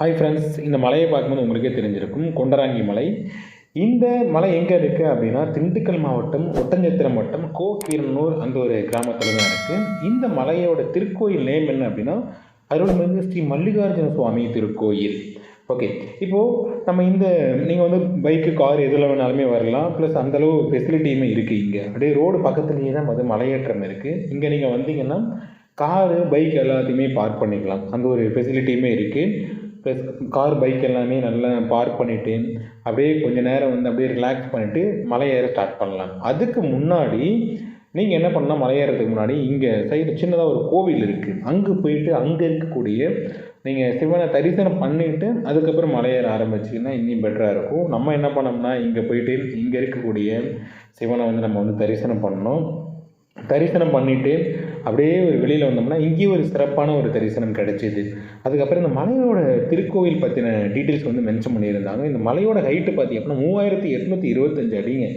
Hi friends இந்த மலையை பார்க்கும்போது உங்களுக்கே தெரிஞ்சிருக்கும் கொண்டராங்கி மலை. இந்த மலை எங்கே இருக்குது அப்படின்னா திண்டுக்கல் மாவட்டம் ஒட்டஞ்சத்திரம் வட்டம் கோகீரனூர் அந்த ஒரு கிராமத்தில் தான் இருக்குது இந்த மலையோட திருக்கோயில் நேம் என்ன அப்படின்னா அருள்மிகு ஸ்ரீ மல்லிகார்ஜுன சுவாமி திருக்கோயில். ஓகே இப்போது நம்ம இந்த நீங்கள் வந்து பைக்கு கார் எதில் வேணாலுமே வரலாம். ப்ளஸ் அந்தளவு ஃபெசிலிட்டியுமே இருக்குது இங்கே. அப்படியே ரோடு பக்கத்துலேயே தான் வந்து மலையேற்றம் இருக்குது இங்கே நீங்கள் வந்தீங்கன்னா காரு பைக் எல்லாத்தையுமே பார்க் பண்ணிக்கலாம். அந்த ஒரு ஃபெசிலிட்டியுமே இருக்குது ப்ளஸ் கார் பைக் எல்லாமே நல்லா பார்க் பண்ணிவிட்டு அப்படியே கொஞ்சம் நேரம் வந்து அப்படியே ரிலாக்ஸ் பண்ணிவிட்டு மலை ஏற ஸ்டார்ட் பண்ணலாம். அதுக்கு முன்னாடி நீங்கள் என்ன பண்ணலாம்? மலை ஏறதுக்கு முன்னாடி இங்கே சைடு சின்னதாக ஒரு கோவில் இருக்குது அங்கே போயிட்டு அங்கே இருக்கக்கூடிய நீங்கள் சிவனை தரிசனம் பண்ணிவிட்டு அதுக்கப்புறம் மலையேற ஆரம்பிச்சிங்கன்னா இன்னும் பெட்டராக இருக்கும். நம்ம என்ன பண்ணோம்னா இங்கே போயிட்டு இங்கே இருக்கக்கூடிய சிவனை வந்து நம்ம வந்து தரிசனம் பண்ணோம் தரிசனம் பண்ணிவிட்டு அப்படியே ஒரு வெளியில் வந்தோம்னா இங்கேயும் ஒரு சிறப்பான ஒரு தரிசனம் கிடைச்சிது. அதுக்கப்புறம் இந்த மலையோட திருக்கோவில் பற்றின டீட்டெயில்ஸ் வந்து மென்ஷன் பண்ணியிருந்தாங்க. இந்த மலையோட ஹைட்டு பார்த்தி அப்படின்னா மூவாயிரத்தி எட்நூற்றி இருபத்தஞ்சு அடிங்க.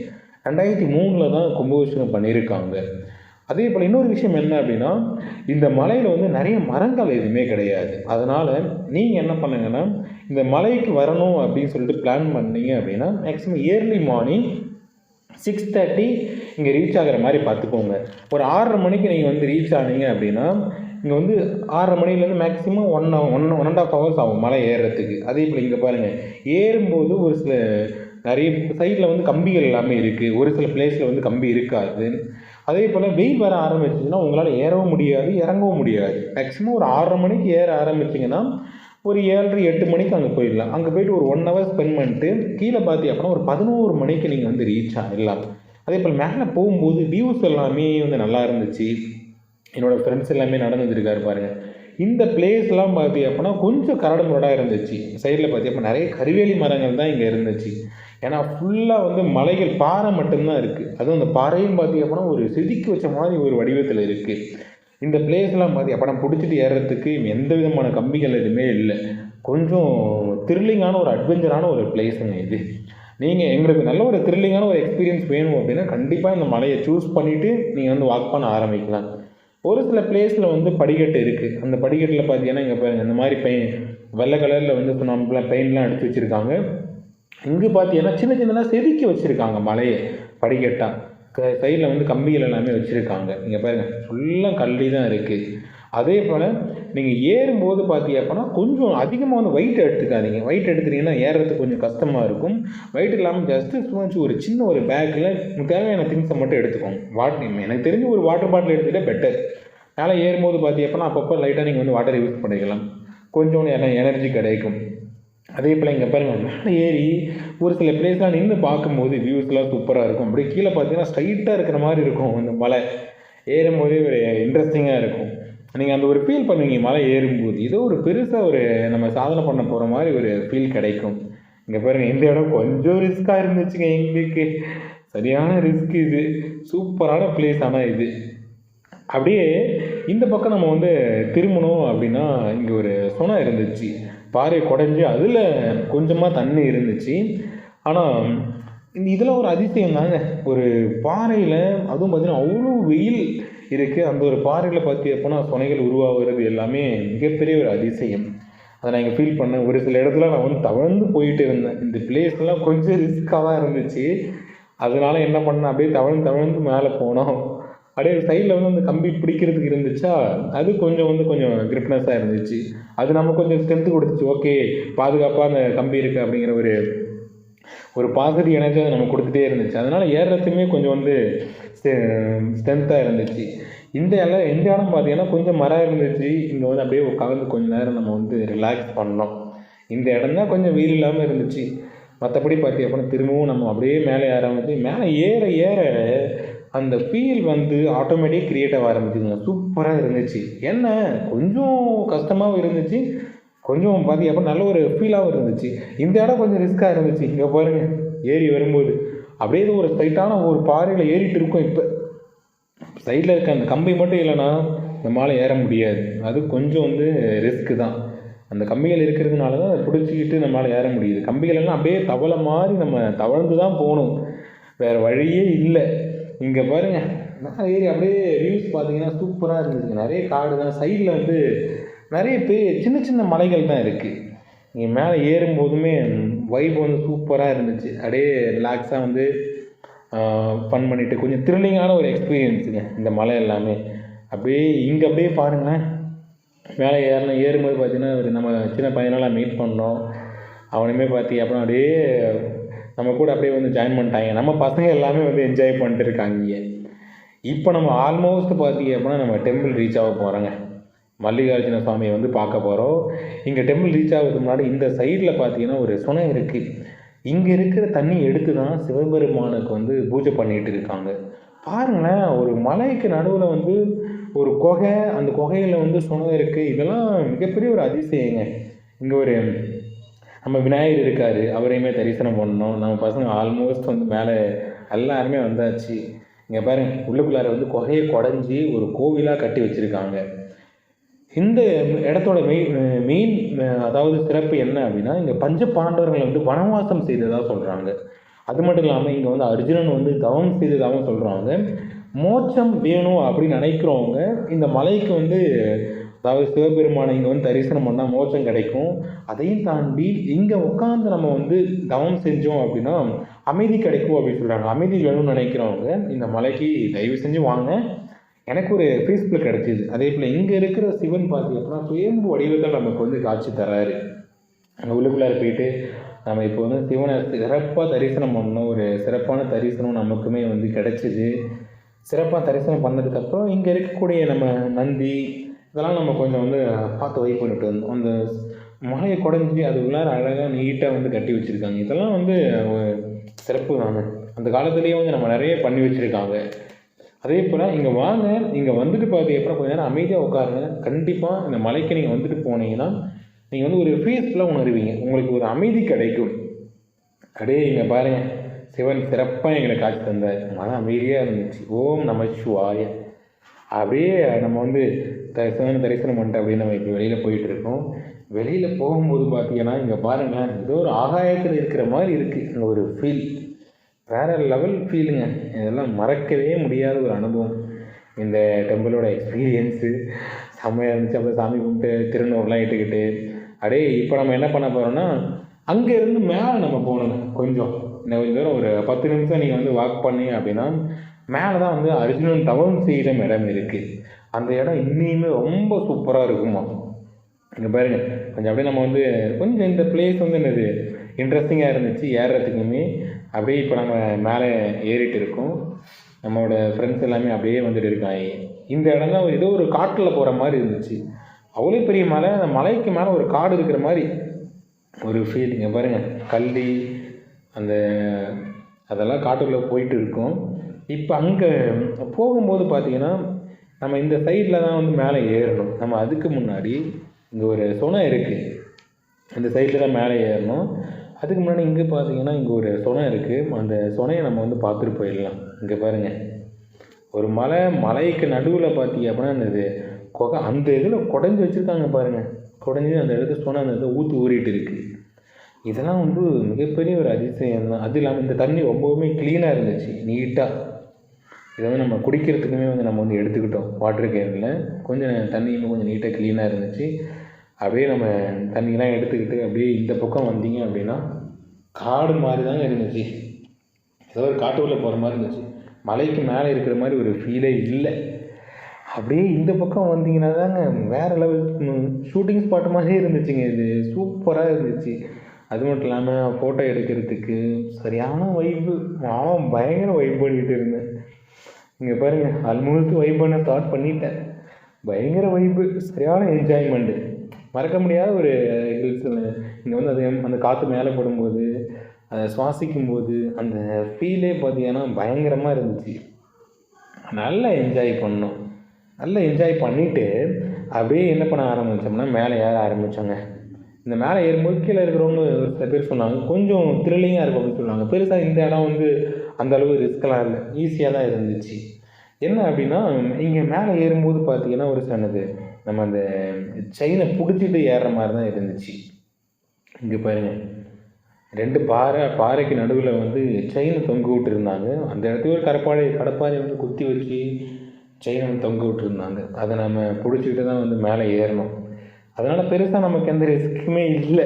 ரெண்டாயிரத்தி மூணில் தான் கும்பாபிஷேகம் பண்ணியிருக்காங்க. அதே போல் இன்னொரு விஷயம் என்ன அப்படின்னா இந்த மலையில் வந்து நிறைய மரங்கள் எதுவுமே கிடையாது. அதனால் நீங்கள் என்ன பண்ணுங்கன்னா இந்த மலைக்கு வரணும் அப்படின்னு சொல்லிட்டு பிளான் பண்ணீங்க அப்படின்னா maximum early morning six thirty இங்கே ரீச் ஆகிற மாதிரி பார்த்துக்கோங்க. ஒரு ஆறரை மணிக்கு நீங்கள் வந்து ரீச் ஆனீங்க அப்படின்னா இங்கே வந்து ஆறரை மணிலேருந்து maximum one one one and half hours ஆகும் மலை ஏறுறதுக்கு. அதே போல் இங்கே பாருங்கள் ஏறும்போது ஒரு சில நிறைய சைடில் வந்து கம்பிகள் எல்லாமே இருக்குது ஒரு சில பிளேஸில் வந்து கம்பி இருக்காது. அதே போல் வெயில் வர ஆரம்பிச்சிச்சுன்னா உங்களால் ஏறவும் முடியாது இறங்கவும் முடியாது. மேக்ஸிமம் ஒரு ஆறரை மணிக்கு ஏற ஆரம்பிச்சிங்கன்னா ஒரு ஏழரை எட்டு மணிக்கு அங்கே போயிடலாம். அங்கே போயிட்டு ஒரு ஒன் ஹவர் ஸ்பெண்ட் பண்ணிட்டு கீழே பார்த்தி அப்படின்னா ஒரு பதினோரு மணிக்கு நீங்கள் வந்து ரீச் ஆகிடலாம் அதே போல் மேலே போகும்போது வியூஸ் எல்லாமே வந்து நல்லா இருந்துச்சு. என்னோடய ஃப்ரெண்ட்ஸ் எல்லாமே நடந்து பாருங்கள் இந்த பிளேஸ்லாம் பார்த்தி அப்படின்னா கொஞ்சம் கரடு முரடாக இருந்துச்சு. சைடில் பார்த்தி அப்போ நிறைய கருவேலி மரங்கள் தான் இங்கே இருந்துச்சு. ஏன்னா ஃபுல்லாக வந்து மலைகள் பாறை மட்டும்தான் இருக்குது அதுவும் அந்த பாறையும் பார்த்தி அப்படின்னா ஒரு செதுக்கி வச்ச மாதிரி ஒரு வடிவத்தில் இருக்குது இந்த பிளேஸ்லாம் பார்த்தி நம்ம பிடிச்சிட்டு ஏறுறதுக்கு எந்த விதமான கம்பிகள் எதுவுமே இல்லை. கொஞ்சம் த்ரில்லிங்கான ஒரு அட்வென்ச்சரான ஒரு பிளேஸுங்க இது. நீங்கள் எங்களுக்கு நல்ல ஒரு த்ரில்லிங்கான ஒரு எக்ஸ்பீரியன்ஸ் வேணும் அப்படின்னா கண்டிப்பாக இந்த மலையை சூஸ் பண்ணிவிட்டு நீங்கள் வந்து வாக் பண்ண ஆரம்பிக்கலாம். ஒரு சில பிளேஸில் வந்து படிக்கட்டு இருக்குது அந்த படிக்கட்டில் பார்த்தீங்கன்னா இங்கே பாருங்கள் இந்த மாதிரி பெயின் வெள்ளை கலரில் வந்து நம்மளாம் பெயிண்ட்லாம் அடித்து வச்சுருக்காங்க. இங்கே பார்த்தீங்கன்னா சின்ன சின்னதாக செதுக்கி வச்சுருக்காங்க மலையை படிக்கட்டாக க சைடில் வந்து கம்பிகள் எல்லாமே வச்சுருக்காங்க. இங்கே பாருங்கள் ஃபுல்லாக கல்லி தான் இருக்குது அதே போல் நீங்கள் ஏறும்போது பார்த்தீங்க அப்படின்னா கொஞ்சம் அதிகமாக வந்து வெயிட் எடுத்துக்காதீங்க. வெயிட் எடுத்துட்டீங்கன்னா ஏறுறதுக்கு கொஞ்சம் கஷ்டமாக இருக்கும். வெயிட் இல்லாமல் ஜஸ்ட்டு சும்மா ஒரு சின்ன ஒரு பேக்கில் தேவையான திங்ஸை மட்டும் எடுத்துக்கோங்க. வாட்டர் எனக்கு தெரிஞ்சு ஒரு வாட்டர் பாட்டில் எடுத்துகிட்டே பெட்டர் மேலே ஏறும்போது பார்த்தீங்க அப்படின்னா அப்பப்போ லைட்டாக நீங்கள் வந்து வாட்டர் யூஸ் பண்ணிக்கலாம். கொஞ்சம் எனர்ஜி கிடைக்கும். அதே போல் இங்கே பாருங்கள் மேலே ஏறி ஒரு சில பிளேஸ்லாம் நின்று பார்க்கும்போது வியூஸ்லாம் சூப்பராக இருக்கும். அப்படியே கீழே பார்த்தீங்கன்னா ஸ்ட்ரைட்டாக இருக்கிற மாதிரி இருக்கும் இந்த மலை. ஏறும்போதே ஒரு இன்ட்ரெஸ்டிங்காக இருக்கும். நீங்கள் அந்த ஒரு ஃபீல் பண்ணுவீங்க மலை ஏறும்போது. ஏதோ ஒரு பெருசாக ஒரு நம்ம சாதனை பண்ண போகிற மாதிரி ஒரு ஃபீல் கிடைக்கும். இங்கே பாருங்கள் இந்த இடம் கொஞ்சம் ரிஸ்க்காக இருந்துச்சுங்க எங்களுக்கு. சரியான ரிஸ்க் இது. சூப்பரான பிளேஸ் ஆனால் இது. அப்படியே இந்த பக்கம் நம்ம வந்து திரும்பணும் அப்படின்னா இங்கே ஒரு சுனை இருந்துச்சு. பாறை குடஞ்சி அதில் கொஞ்சமாக தண்ணி இருந்துச்சு. ஆனால் இந்த இதில் ஒரு அதிசயம் தாங்க. ஒரு பாறையில் அதுவும் பார்த்திங்கன்னா அவ்வளோ வெயில் இருக்குது அந்த ஒரு பாறையில் பார்த்து எப்போனா சுனைகள் உருவாகிறது எல்லாமே மிகப்பெரிய ஒரு அதிசயம். அதை நான் இங்கே ஃபீல் பண்ணேன். ஒரு சில இடத்துல நான் வந்து தவழ்ந்து போயிட்டு இருந்தேன். இந்த பிளேஸ்லாம் கொஞ்சம் ரிஸ்க்காக தான் இருந்துச்சு. அதனால என்ன பண்ணேன்? அப்படியே தவழ்ந்து தவழ்ந்து மேலே போனோம். அப்படியே சைடில் வந்து அந்த கம்பி பிடிக்கிறதுக்கு இருந்துச்சா அது கொஞ்சம் வந்து கொஞ்சம் கிரிப்னஸாக இருந்துச்சு. அது நம்ம கொஞ்சம் ஸ்ட்ரென்த்து கொடுத்துச்சு. ஓகே பாதுகாப்பாக அந்த கம்பி இருக்குது அப்படிங்கிற ஒரு ஒரு பாசிட்டிவ் எனர்ஜி அது நம்ம கொடுத்துட்டே இருந்துச்சு. அதனால் ஏறுறதுக்குமே கொஞ்சம் வந்து ஸ்ட்ரென்த்தாக இருந்துச்சு. இந்த இடம் இந்த இடம் பார்த்தீங்கன்னா கொஞ்சம் மரம் இருந்துச்சு. இங்கே வந்து அப்படியே உட்காந்து கொஞ்சம் நேரம் நம்ம வந்து ரிலாக்ஸ் பண்ணோம். இந்த இடம் தான் கொஞ்சம் வெயில் இல்லாமல் இருந்துச்சு. மற்றபடி பார்த்தி அப்படின்னா திரும்பவும் நம்ம அப்படியே மேலே ஏற ஆரம்பிச்சு மேலே ஏற ஏற அந்த ஃபீல் வந்து ஆட்டோமேட்டிக் க்ரியேட் ஆக ஆரம்பிச்சுங்க சூப்பராக இருந்துச்சு. என்ன? கொஞ்சம் கஷ்டமாகவும் இருந்துச்சு. கொஞ்சம் பார்த்தி அப்போ நல்ல ஒரு ஃபீலாகவும் இருந்துச்சு. இந்த இடம் கொஞ்சம் ரிஸ்க்காக இருந்துச்சு. இங்கே பாருங்கள் ஏறி வரும்போது. அப்படியே ஒரு ஸ்ட்ரைட்டான ஒரு பாறையில் ஏறிட்டு இருக்கோம் இப்போ. சைடில் இருக்க அந்த கம்பி மட்டும் இல்லைன்னா இந்த மாலை ஏற முடியாது. அது கொஞ்சம் வந்து ரிஸ்க்கு தான். அந்த கம்பிகள் இருக்கிறதுனால தான் அதை பிடிச்சிக்கிட்டு நம்மளால் ஏற முடியுது. கம்பிகள் எல்லாம் அப்படியே தவளை மாதிரி நம்ம தவழ்ந்து தான் போகணும். வேறு வழியே இல்லை. இங்கே பாருங்கள் நான் ஏறி அப்படியே வியூஸ் பார்த்தீங்கன்னா சூப்பராக இருந்துச்சுங்க. நிறைய காடு தான். சைடில் வந்து நிறைய பெரிய சின்ன சின்ன மலைகள் தான் இருக்குது இங்கே மேலே ஏறும்போதுமே வைப் வந்து சூப்பராக இருந்துச்சு. அப்படியே ரிலாக்ஸாக வந்து ஃபன் பண்ணிவிட்டு கொஞ்சம் த்ரில்லிங்கான ஒரு எக்ஸ்பீரியன்ஸுங்க இந்த மலை எல்லாமே. அப்படியே இங்கே அப்படியே பாருங்களேன். மேலே ஏறணும். ஏறும்போது பார்த்தீங்கன்னா ஒரு நம்ம சின்ன பையனெல்லாம் மீட் பண்ணோம். அவனுமே பார்த்தி அப்புறம் அப்படியே நம்ம கூட அப்படியே வந்து ஜாயின் பண்ணிட்டாங்க. நம்ம பசங்க எல்லாமே வந்து என்ஜாய் பண்ணிட்டு இருக்காங்க இங்கே. இப்போ நம்ம ஆல்மோஸ்ட் பார்த்தீங்க அப்படின்னா நம்ம டெம்பிள் ரீச் ஆக போகிறோங்க மல்லிகார்ஜுன சுவாமியை வந்து பார்க்க போகிறோம் இங்கே டெம்பிள் ரீச் ஆகிறதுக்கு முன்னாடி இந்த சைடில் பார்த்தீங்கன்னா ஒரு சுனை இருக்குது இங்கே இருக்கிற தண்ணி எடுத்து தான் சிவபெருமானுக்கு வந்து பூஜை பண்ணிகிட்டு இருக்காங்க. பாருங்களேன் ஒரு மலைக்கு நடுவில் வந்து ஒரு குகை அந்த குகையில் வந்து சுனை இருக்குது இதெல்லாம் மிகப்பெரிய ஒரு அதிசயங்க. இங்கே ஒரு நம்ம விநாயகர் இருக்கார் அவரையுமே தரிசனம் பண்ணோம் நம்ம பசங்க ஆல்மோஸ்ட் வந்து மேலே எல்லாருமே வந்தாச்சு. இங்கே பாருங்க உள்ளுக்குள்ளார வந்து குகையை குடஞ்சி ஒரு கோவிலாக கட்டி வச்சுருக்காங்க. இந்த இடத்தோட மெயின் மெயின் அதாவது சிறப்பு என்ன அப்படின்னா இங்கே பஞ்ச பாண்டவர்களை வந்து வனவாசம் செய்ததாக சொல்கிறாங்க அது மட்டும் இல்லாமல் இங்கே வந்து அர்ஜுனன் வந்து தவம் செய்ததாகவும் சொல்கிறாங்க மோட்சம் வேணும் அப்படின்னு நினைக்கிறவங்க இந்த மலைக்கு வந்து அதாவது சிவபெருமானை இங்கே வந்து தரிசனம் பண்ணால் மோட்சம் கிடைக்கும். அதையும் தாண்டி இங்கே உட்காந்து நம்ம வந்து தவம் செஞ்சோம் அப்படின்னா அமைதி கிடைக்கும் அப்படின்னு சொல்கிறாங்க அமைதி வேணும்னு நினைக்கிறவங்க இந்த மலைக்கு தயவு செஞ்சு வாங்க. எனக்கு ஒரு பீஸ்ஃபுல் கிடச்சிது. அதே போல் இங்கே இருக்கிற சிவன் பார்த்தீங்கன்னா அப்படின்னா சுயம்பு வடிவத்தில் நமக்கு வந்து காட்சி தராரு. அங்கே உள்ளுக்குள்ளார போயிட்டு நம்ம இப்போ வந்து சிவனை சிறப்பாக தரிசனம் பண்ணோம் ஒரு சிறப்பான தரிசனம் நமக்குமே வந்து கிடச்சிது. சிறப்பாக தரிசனம் பண்ணதுக்கப்புறம் இங்கே இருக்கக்கூடிய நம்ம நந்தி இதெல்லாம் நம்ம கொஞ்சம் வந்து பார்த்து வைப் பண்ணிட்டு வந்தோம். அந்த மலையை குடஞ்சி அது உள்ளார அழகாக நீட்டாக வந்து கட்டி வச்சுருக்காங்க. இதெல்லாம் வந்து சிறப்பு தாங்க அந்த காலத்துலேயே வந்து நம்ம நிறைய பண்ணி வச்சுருக்காங்க. அதே போல் இங்கே வாங்க இங்கே வந்துட்டு பார்த்து எப்போ கொஞ்ச நேரம் அமைதியாக உட்காருங்க. கண்டிப்பாக இந்த மலைக்கு நீங்கள் வந்துட்டு போனீங்கன்னா நீங்கள் வந்து ஒரு ஃபீஸ்ஃபுல்லாக உணருவீங்க. உங்களுக்கு ஒரு அமைதி கிடைக்கும். அப்படியே இங்கே பாருங்கள் சிவன் சிறப்பாக எங்களை காட்சி தந்தார். மன அமைதியாக இருந்துச்சு. ஓம் நம சிவாய. அப்படியே நம்ம வந்து த சிவனை தரிசனம் பண்ணிட்டு அப்படியே நம்ம இப்போ வெளியில் போயிட்டுருக்கோம். வெளியில் போகும்போது பார்த்தீங்கன்னா இங்கே பாருங்களேன் ஏதோ ஒரு ஆகாயத்தில் இருக்கிற மாதிரி இருக்குது இங்கே ஒரு ஃபீல் வேறு லெவல் ஃபீலுங்க இதெல்லாம் மறக்கவே முடியாத ஒரு அனுபவம். இந்த டெம்பிளோட எக்ஸ்பீரியன்ஸு செம்மையாக இருந்துச்சு. அப்புறம் சாமி கும்பிட்டு திருநூறுலாம் இட்டுக்கிட்டு. அப்படியே இப்போ நம்ம என்ன பண்ண போகிறோம்னா அங்கேருந்து மேலே நம்ம போகணுங்க. கொஞ்சம். இன்னும் கொஞ்சம் தூரம் ஒரு பத்து நிமிஷம் நீங்கள் வந்து வாக் பண்ணி அப்படின்னா மேலே தான் வந்து அர்ஜுனன் தவம் செய்கிற இடம் இருக்குது அந்த இடம் இன்னையுமே ரொம்ப சூப்பராக இருக்குமா? இங்கே பாருங்க. கொஞ்சம் அப்படியே நம்ம வந்து கொஞ்சம் இந்த பிளேஸ் வந்து என்னது இன்ட்ரெஸ்டிங்காக இருந்துச்சு ஏறுறதுக்குமே அப்படியே இப்போ நம்ம மேலே ஏறிட்டு இருக்கோம். நம்மளோட ஃப்ரெண்ட்ஸ் எல்லாமே அப்படியே வந்துட்டு இருக்காங்க. இந்த இடம் தான் ஏதோ ஒரு காட்டில் போகிற மாதிரி இருந்துச்சு. அவ்வளோ பெரிய மலை அந்த மலைக்கு மேலே ஒரு காடு இருக்கிற மாதிரி ஒரு ஃபீலிங்க பாருங்கள் கல்வி அந்த அதெல்லாம் காட்டுக்குள்ளே போயிட்டு இருக்கோம். இப்போ அங்கே போகும்போது பார்த்தீங்கன்னா நம்ம இந்த சைடில் தான் வந்து மேலே ஏறணும். நம்ம அதுக்கு முன்னாடி இங்கே ஒரு சுனை இருக்குது இந்த சைடில் தான் மேலே ஏறணும். அதுக்கு முன்னாடி இங்கே பார்த்தீங்கன்னா இங்கே ஒரு சுனை இருக்குது அந்த சுனையை நம்ம வந்து பார்த்துட்டு போயிடலாம். இங்கே பாருங்கள் ஒரு மலை மலைக்கு நடுவில் பார்த்தீங்க அப்படின்னா அந்த இது கொகை அந்த இதில் குடஞ்சி வச்சுருக்காங்க பாருங்கள் குடஞ்சி அந்த இடத்துல சொன்ன அந்த இதை ஊற்று ஊறிட்டு இருக்குது இதெல்லாம் வந்து மிகப்பெரிய ஒரு அதிசயம் தான் அது இல்லாமல் இந்த தண்ணி ரொம்பவுமே க்ளீனாக இருந்துச்சு. நீட்டாக இதை வந்து நம்ம குடிக்கிறதுக்குமே வந்து நம்ம வந்து எடுத்துக்கிட்டோம். வாட்டர் கேனில் கொஞ்சம் தண்ணியுமே கொஞ்சம் நீட்டாக க்ளீனாக இருந்துச்சு. அப்படியே நம்ம தண்ணியெலாம் எடுத்துக்கிட்டு அப்படியே இந்த பக்கம் வந்தீங்க அப்படின்னா காடு மாதிரி தாங்க இருந்துச்சு. ஏதோ ஒரு காட்டுக்குள்ளே போகிற மாதிரி இருந்துச்சு. மலைக்கு மேலே இருக்கிற மாதிரி ஒரு ஃபீலே இல்லை. அப்படியே இந்த பக்கம் வந்தீங்கன்னா தாங்க வேறு லெவல் ஷூட்டிங் ஸ்பாட் மாதிரியே இருந்துச்சுங்க இது. சூப்பராக இருந்துச்சு. அது மட்டும் இல்லாமல் ஃபோட்டோ எடுக்கிறதுக்கு சரியான வைப்பு நான் பயங்கர வைப் பண்ணிகிட்டு இருந்தேன். இங்கே பாருங்கள் ஆல்மோஸ்ட் வைப் பண்ண ஸ்டார்ட் பண்ணிட்டேன். பயங்கர வைப்பு சரியான என்ஜாய்மெண்ட்டு மறக்க முடியாத ஒரு ஹில்ஸில் இங்கே வந்து அது அந்த காற்று மேலே படும்போது அதை சுவாசிக்கும் போது அந்த ஃபீலே பார்த்தீங்கன்னா பயங்கரமாக இருந்துச்சு. நல்லா என்ஜாய் பண்ணோம். நல்லா என்ஜாய் பண்ணிவிட்டு அப்படியே என்ன பண்ண ஆரம்பித்தோம்னா மேலே ஏற ஆரம்பித்தோங்க இந்த மேலே ஏறும்போது கீழே இருக்கிறவங்க ஒரு சில பேர் சொன்னாங்க கொஞ்சம் த்ரில்லிங்காக இருக்கும் அப்படின்னு சொல்லுவாங்க. பெருசாக இந்த இடம் வந்து அந்தளவு ரிஸ்க்கெலாம் இல்லை. ஈஸியாக தான் இருந்துச்சு. என்ன அப்படின்னா இங்கே மேலே ஏறும்போது பார்த்தீங்கன்னா ஒரு சனது நம்ம அந்த செயினை பிடிச்சிட்டு ஏறுற மாதிரி தான் இருந்துச்சு. இங்கே பாருங்கள் ரெண்டு பாறை பாறைக்கு நடுவில் வந்து செயினை தொங்க விட்டுருந்தாங்க. அந்த இடத்துல ஒரு கடப்பாறை கடப்பாறை வந்து குத்தி வச்சு செயினை வந்து தொங்க விட்டுருந்தாங்க. அதை நம்ம பிடிச்சிக்கிட்டு தான் வந்து மேலே ஏறணும். அதனால் பெருசாக நமக்கு எந்த ரிஸ்க்குமே இல்லை.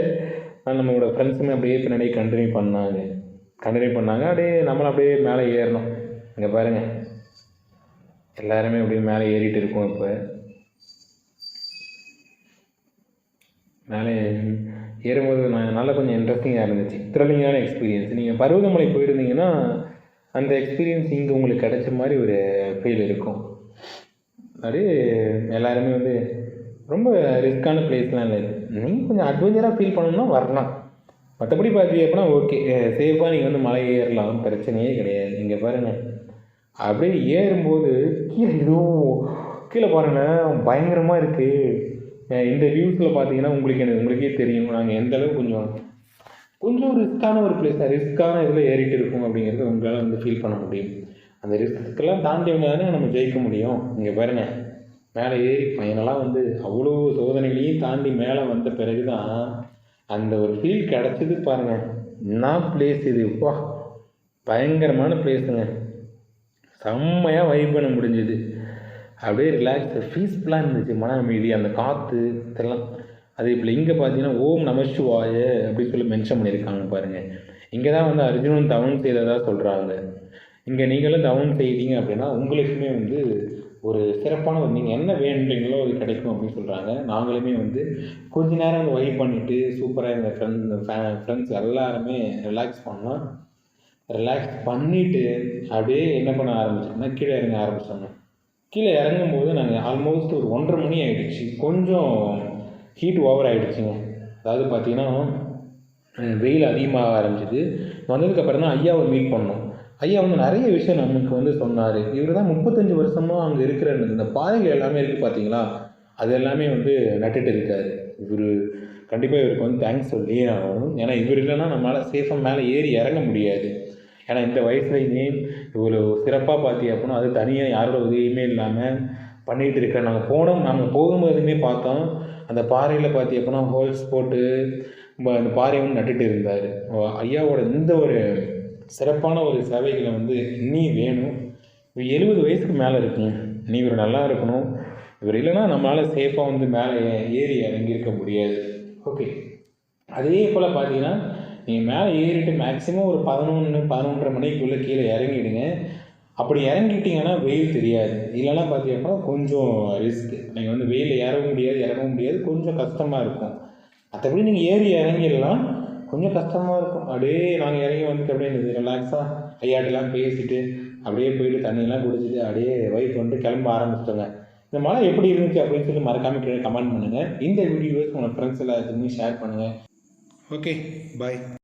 நம்மளோட ஃப்ரெண்ட்ஸுமே அப்படியே பின்னாடியே கண்டினியூ பண்ணாங்க. கண்டினியூ பண்ணாங்க. அப்படியே நம்மளும் அப்படியே மேலே ஏறணும். இங்கே பாருங்கள் எல்லாருமே அப்படியே மேலே ஏறிட்டு இருக்கோம் இப்போ. மேலே ஏறும்போது நான் நல்லா கொஞ்சம் இன்ட்ரெஸ்டிங்காக இருந்துச்சு. த்ரில்லிங்கான எக்ஸ்பீரியன்ஸ் நீங்கள் பருவதமலை போயிருந்தீங்கன்னா அந்த எக்ஸ்பீரியன்ஸ் இங்கே உங்களுக்கு கிடைச்ச மாதிரி ஒரு ஃபீல் இருக்கும். அப்படியே எல்லாருமே வந்து ரொம்ப ரிஸ்க்கான பிளேஸ்லாம் இல்லை நீங்கள் கொஞ்சம் அட்வென்ச்சராக ஃபீல் பண்ணணும்னா வரலாம். மற்றபடி பார்த்தீங்க அப்படின்னா ஓகே சேஃபாக நீங்கள் வந்து மலை ஏறலாம் பிரச்சனையே கிடையாது. இங்கே பாருங்கள் அப்படியே ஏறும்போது கீழே எதுவும் கீழே பாருங்களேன் பயங்கரமாக இருக்குது இந்த வியூஸில் பார்த்தீங்கன்னா உங்களுக்கு எனக்கு உங்களுக்கே தெரியும். நாங்கள் எந்த அளவுக்கு கொஞ்சம் கொஞ்சம் ரிஸ்க்கான ஒரு பிளேஸ் தான் ரிஸ்க்கான இதில் ஏறிட்டு இருக்கும் அப்படிங்கிறது உங்களால் வந்து ஃபீல் பண்ண முடியும். அந்த ரிஸ்க்கெல்லாம் தாண்டி வந்தால் தானே நம்ம ஜெயிக்க முடியும். இங்கே பாருங்கள் மேலே ஏறி ஃபைனலாக வந்து அவ்வளோ சோதனைகளையும் தாண்டி மேலே வந்த பிறகு தான் அந்த ஒரு ஃபீல் கிடச்சிது பாருங்கள் என்ன பிளேஸ் இது. வா பயங்கரமான பிளேஸுங்க செம்மையாக வைப் பண்ண முடிஞ்சுது. அப்படியே ரிலாக்ஸ் பீஸ்ஃபுல்லாக இருந்துச்சு. மன அமைதி அந்த காற்று இதெல்லாம். அது இப்போ இங்கே பார்த்தீங்கன்னா ஓம் நமசிவாய அப்படின்னு சொல்லி மென்ஷன் பண்ணியிருக்காங்க பாருங்கள் இங்கே தான் வந்து அர்ஜுனன் தவன் செய்ததாக சொல்கிறாங்க இங்கே நீங்களும் தவன் செய்தீங்க அப்படின்னா உங்களுக்குமே வந்து சிறப்பான ஒரு நீங்கள் என்ன வேண்டுறீங்களோ அது கிடைக்கும் அப்படின்னு சொல்கிறாங்க நாங்களுமே வந்து கொஞ்ச நேரம் வந்து வைப் பண்ணிவிட்டு சூப்பராக எங்கள் ஃப்ரெண்ட் ஃப்ரெண்ட்ஸ் எல்லாருமே ரிலாக்ஸ் பண்ணோம். ரிலாக்ஸ் பண்ணிவிட்டு அப்படியே என்ன பண்ண ஆரம்பிச்சோம்னா கீழே இறங்க ஆரம்பித்தோங்க கீழே இறங்கும் போது நாங்கள் ஆல்மோஸ்ட் ஒரு ஒன்றரை மணி ஆகிடுச்சு கொஞ்சம் ஹீட் ஓவர் ஆகிடுச்சுங்க அதாவது பார்த்தீங்கன்னா வெயில் அதிகமாக ஆரம்பிச்சிது. வந்ததுக்கப்புறம் தான் ஐயாவை மீட் பண்ணோம். ஐயா வந்து நிறைய விஷயம் நமக்கு வந்து சொன்னார். இவர் தான் முப்பத்தஞ்சு வருஷமாக அங்கே இருக்கிற இந்த பாதைகள் எல்லாமே இருக்குது பார்த்தீங்களா அது எல்லாமே வந்து நட்டுட்டு இருக்காரு. இவர் கண்டிப்பாக இவருக்கு வந்து தேங்க்ஸ் சொல்லி ஆகணும். ஏன்னா இவர் இல்லைன்னா நம்மளால் சேஃபாக மேலே ஏறி இறங்க முடியாது. ஏன்னா இந்த வயசுலேயுமே இவ்வளோ சிறப்பாக பார்த்தி அப்படின்னா அது தனியாக யாரோட உதவியுமே இல்லாமல் பண்ணிகிட்டு இருக்க நாங்கள் போனோம். நாங்கள் போகும்போதுமே பார்த்தோம். அந்த பாறையில் பார்த்தி அப்படின்னா ஹோல்ஸ் போட்டு அந்த பாறையை வந்து நட்டுட்டு இருந்தார். ஐயாவோட இந்த ஒரு சிறப்பான ஒரு சேவைகளை வந்து இன்னி வேணும். இவர் எழுபது வயசுக்கு மேலே இருக்குங்க நீ இவர் நல்லா இருக்கணும். இவர் இல்லைன்னா நம்மளால் சேஃபாக வந்து மேலே ஏறி இறங்கியிருக்க முடியாது. ஓகே அதே போல் பார்த்தீங்கன்னா நீங்கள் மேலே ஏறிட்டு மேக்ஸிமம் ஒரு பதினொன்று பதினொன்றரை மணிக்குள்ளே கீழே இறங்கிடுங்க. அப்படி இறங்கிட்டிங்கன்னா வெயில் தெரியாது. இல்லைன்னா பார்த்தீங்கன்னா கொஞ்சம் ரிஸ்க் நீங்கள் வந்து வெயிலில் ஏறவும் முடியாது இறங்கவும் முடியாது. கொஞ்சம் கஷ்டமாக இருக்கும். மற்றபடி நீங்கள் ஏறி இறங்கிடலாம். கொஞ்சம் கஷ்டமாக இருக்கும். அப்படியே நாங்கள் இறங்கி வந்துட்டு அப்படியே இருந்தது ரிலாக்ஸாக ஐயாட்டெல்லாம் பேசிட்டு அப்படியே போயிட்டு தண்ணியெல்லாம் குடிச்சிட்டு அப்படியே வயிற்று வந்துட்டு கிளம்ப ஆரம்பிச்சிட்டோங்க. இந்த மழை எப்படி இருந்துச்சு அப்படின்னு சொல்லி மறக்காமல் கீழே கமெண்ட் பண்ணுங்கள் இந்த வீடியோஸ் உங்கள் ஃப்ரெண்ட்ஸ் எல்லாத்துக்குமே ஷேர் பண்ணுங்கள் ஓகே பாய்